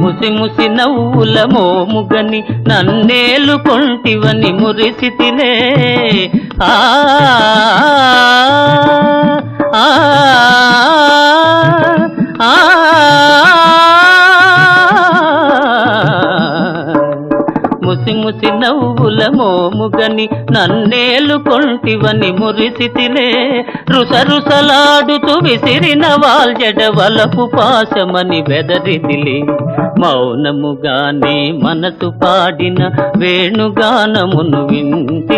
ముసి ముసి నవ్వుల మోముగని నన్నేలు కొంటివని మురిసితిలే. ఆ ముసి ముసి నవ్వుల మోముగని నన్నేలు కొంటివని మురిసితిలే. రుస రుసలాడుతూ విసిరిన వాల్జడ వలపు పాశమని బెదరితిలే మౌనముగానే మనసు పాడిన వేణుగానమును వింటి